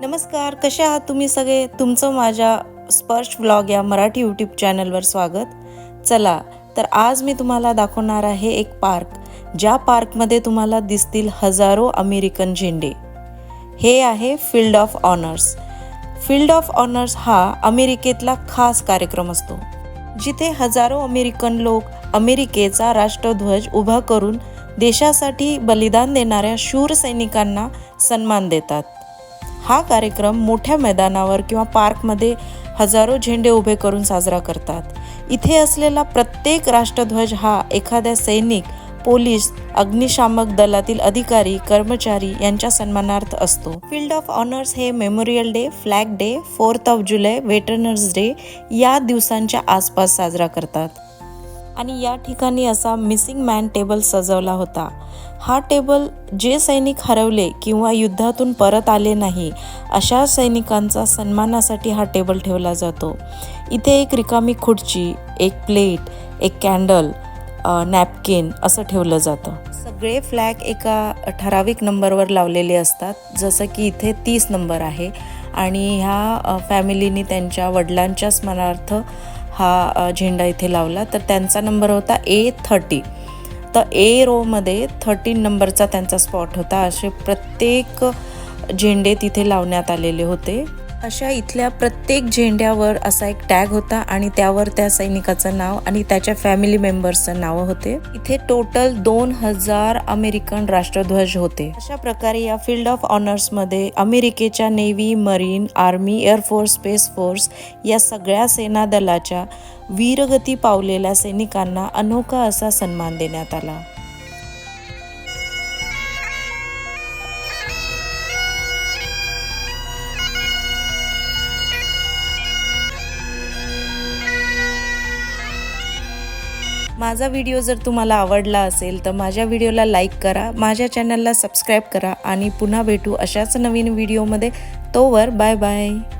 नमस्कार कसे आहात तुम्ही सगळे? तुमचं माझ्या स्पर्श व्लॉग या मराठी यूट्यूब चॅनलवर स्वागत. चला तर आज मी तुम्हाला दाखवणार आहे एक पार्क ज्या पार्कमध्ये तुम्हाला दिसतील हजारो अमेरिकन झेंडे. हे आहे field of honours field of honours हा अमेरिकेतला खास कार्यक्रम असतो जिथे हजारो अमेरिकन लोक अमेरिकेचा राष्ट्रध्वज उभा करून देशासाठी बलिदान देणाऱ्या शूर सैनिकांना सन्मान देतात. हा कार्यक्रम मोठ्या मैदानावर किंवा पार्कमध्ये हजारो झेंडे उभे करून साजरा करतात. इथे असलेला प्रत्येक राष्ट्रध्वज हा एखाद्या सैनिक पोलीस अग्निशामक दलातील अधिकारी कर्मचारी यांच्या सन्मानार्थ असतो. फील्ड ऑफ ऑनर्स हे memorial day flag day fourth of July veterans day या दिवसांच्या आसपास साजरा करतात. आणि या ठिकाणी असा मिसिंग मॅन टेबल सजवला होता. हा टेबल जे सैनिक हरवले किंवा युद्धातून परत आले नाही अशा सैनिकांचा सन्मानासाठी हा टेबल ठेवला जातो. इथे एक रिकामी खुर्ची एक प्लेट एक कॅन्डल नॅपकिन असं ठेवलं जातं. सगळे फ्लॅग एका ठराविक नंबरवर लावलेले असतात. जसं की इथे तीस नंबर आहे. आणि ह्या फॅमिलीनी त्यांच्या वडिलांच्या स्मरणार्थ हा झेंडा इथे लावला. तर त्यांचा नंबर होता ए थर्टी. तर ए रोमध्ये थर्टीन नंबरचा त्यांचा स्पॉट होता. असे प्रत्येक झेंडे तिथे लावण्यात आलेले होते. अशा इथल्या प्रत्येक झेंड्यावर असा एक टॅग होता आणि त्यावर त्या सैनिकाचं नाव आणि त्याच्या फॅमिली मेंबर्सचं नाव होते. इथे टोटल दोन हजार अमेरिकन राष्ट्रध्वज होते. अशा प्रकारे या फील्ड ऑफ ऑनर्समध्ये अमेरिकेच्या navy marine army air force space force या सगळ्या सेना दलाच्या वीरगती पावलेल्या सैनिकांना अनोखा असा सन्मान देण्यात आला. माझा व्हिडिओ जर तुम्हाला आवडला असेल तर माझ्या व्हिडिओला लाईक करा माझ्या चॅनलला सबस्क्राईब करा आणि पुन्हा भेटू अशाच नवीन व्हिडिओमध्ये तोवर बाय बाय